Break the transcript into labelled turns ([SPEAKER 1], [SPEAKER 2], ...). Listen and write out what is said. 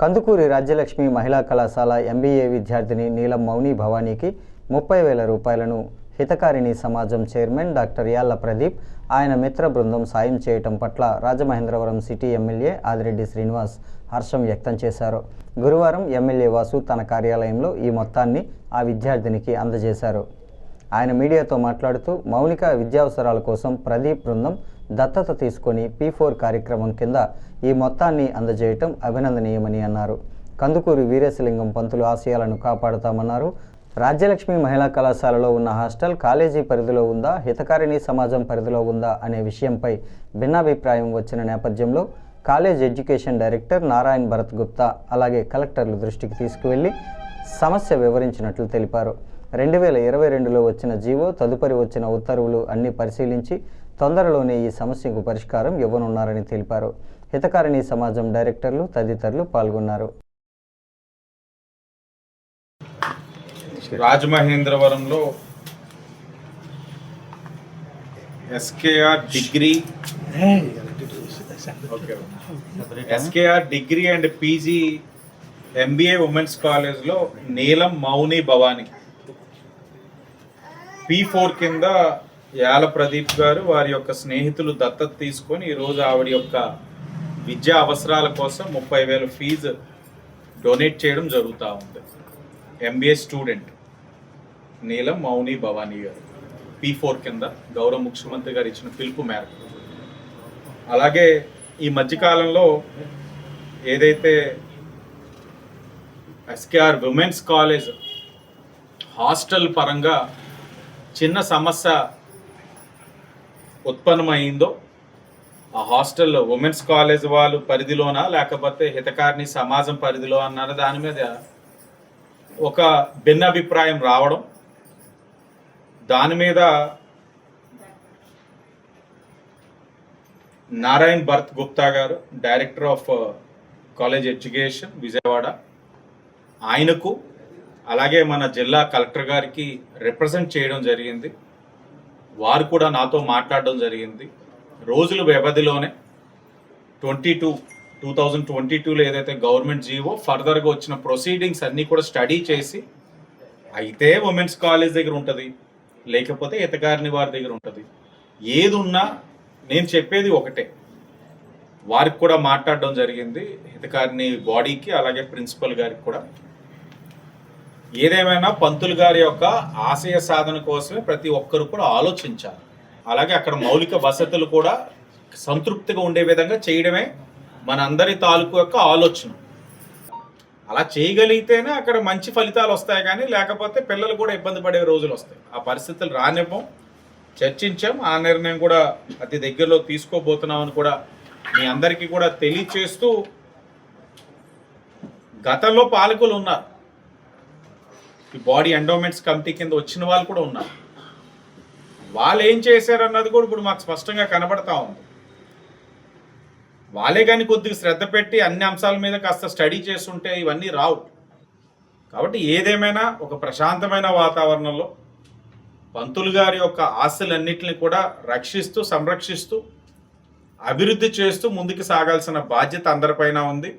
[SPEAKER 1] కందుకూరి రాజ్యలక్ష్మి మహిళా కళాశాల ఎంబీఏ విద్యార్థిని నీలం మౌని భవానీకి ముప్పై వేల రూపాయలను హితకారిణి సమాజం చైర్మన్ డాక్టర్ యాళ్ళ ప్రదీప్ ఆయన మిత్ర బృందం సాయం చేయటం పట్ల రాజమహేంద్రవరం సిటీ ఎమ్మెల్యే ఆదిరెడ్డి శ్రీనివాస్ హర్షం వ్యక్తం చేశారు. గురువారం ఎమ్మెల్యే వాసు తన కార్యాలయంలో ఈ మొత్తాన్ని ఆ విద్యార్థినికి అందజేశారు. ఆయన మీడియాతో మాట్లాడుతూ మౌలిక విద్యావసరాల కోసం ప్రదీప్ బృందం దత్తత తీసుకొని పీ ఫోర్ కార్యక్రమం కింద ఈ మొత్తాన్ని అందజేయటం అభినందనీయమని అన్నారు. కందుకూరి వీరేశలింగం పంతులు ఆశయాలను కాపాడుతామన్నారు. రాజ్యలక్ష్మి మహిళా కళాశాలలో ఉన్న హాస్టల్ కాలేజీ పరిధిలో ఉందా హితకారిణి సమాజం పరిధిలో ఉందా అనే విషయంపై భిన్నాభిప్రాయం వచ్చిన నేపథ్యంలో college education director Narayan Bharat Gupta అలాగే కలెక్టర్ల దృష్టికి తీసుకువెళ్ళి సమస్య వివరించినట్లు తెలిపారు. రెండు వేల ఇరవై రెండులో వచ్చిన జీవో తదుపరి వచ్చిన ఉత్తర్వులు అన్ని పరిశీలించి తొందరలోనే ఈ సమస్యకు పరిష్కారం ఇవ్వనున్నారని తెలిపారు. హితకారిణి సమాజం డైరెక్టర్లు తదితరులు పాల్గొన్నారు.
[SPEAKER 2] రాజమహేంద్రవరంలో SKR degree SKR degree and PG MBA women's కాలేజ్లో నీలం మౌని భవాని. పీ ఫోర్ కింద యాల ప్రదీప్ గారు వారి యొక్క స్నేహితులు దత్తత తీసుకొని ఈరోజు ఆవిడ యొక్క విద్యా అవసరాల కోసం ముప్పై వేల ఫీజు డొనేట్ చేయడం జరుగుతూ ఉంది. ఎంబీఏ స్టూడెంట్ నీలం మౌని భవానీ గారు. పీ ఫోర్ కింద గౌరవ ముఖ్యమంత్రి గారు ఇచ్చిన పిలుపు మేరకు. అలాగే ఈ మధ్యకాలంలో ఏదైతే ఎస్కేఆర్ విమెన్స్ కాలేజ్ హాస్టల్ పరంగా చిన్న సమస్య ఉత్పన్నమైందో ఆ హాస్టల్ ఉమెన్స్ కాలేజ్ వాళ్ళు పరిధిలోనా లేకపోతే హితకారిణి సమాజం పరిధిలో అన్నారు? దాని మీద ఒక భిన్నాభిప్రాయం రావడం దాని మీద నారాయణ్ భరత్ గుప్తా గారు director of college education Vijayawada ఆయనకు అలాగే మన జిల్లా కలెక్టర్ గారికి రిప్రజెంట్ చేయడం జరిగింది. వారు కూడా నాతో మాట్లాడడం జరిగింది. రోజుల వ్యవధిలోనే twenty two two thousand twenty టూలో ఏదైతే గవర్నమెంట్ జీవో ఫర్దర్గా వచ్చిన ప్రొసీడింగ్స్ అన్నీ కూడా స్టడీ చేసి అయితే ఉమెన్స్ కాలేజ్ దగ్గర ఉంటుంది లేకపోతే ఇతగారిని వారి దగ్గర ఉంటుంది. ఏది ఉన్నా నేను చెప్పేది ఒకటే. వారికి కూడా మాట్లాడడం జరిగింది హితకారిని బాడీకి అలాగే ప్రిన్సిపల్ గారికి కూడా. ఏదేమైనా పంతులు గారి యొక్క ఆశయ సాధన కోసమే ప్రతి ఒక్కరు కూడా ఆలోచించాలి. అలాగే అక్కడ మౌలిక వసతులు కూడా సంతృప్తిగా ఉండే విధంగా చేయడమే మన అందరి తాలూకు యొక్క ఆలోచన. అలా చేయగలిగితేనే అక్కడ మంచి ఫలితాలు వస్తాయి కానీ లేకపోతే పిల్లలు కూడా ఇబ్బంది పడే రోజులు వస్తాయి. ఆ పరిస్థితులు రానివ్వం. చర్చించాం. ఆ నిర్ణయం కూడా అతి దగ్గరలో తీసుకోబోతున్నామని కూడా మీ అందరికీ కూడా తెలియచేస్తూ గతంలో పాలకులు ఉన్నారు. ఈ బాడీ ఎండోమెంట్స్ కమిటీ కింద వచ్చిన వాళ్ళు కూడా ఉన్నారు. వాళ్ళు ఏం చేశారన్నది కూడా ఇప్పుడు మాకు స్పష్టంగా కనబడతా ఉంది. వాళ్ళే కానీ కొద్దిగా శ్రద్ధ పెట్టి అన్ని అంశాల మీద కాస్త స్టడీ చేస్తుంటే ఇవన్నీ రావు. కాబట్టి ఏదేమైనా ఒక ప్రశాంతమైన వాతావరణంలో పంతులు గారి యొక్క ఆస్తులన్నింటిని కూడా రక్షిస్తూ సంరక్షిస్తూ అభివృద్ధి చేస్తూ ముందుకు సాగాల్సిన బాధ్యత అందరిపైన ఉంది.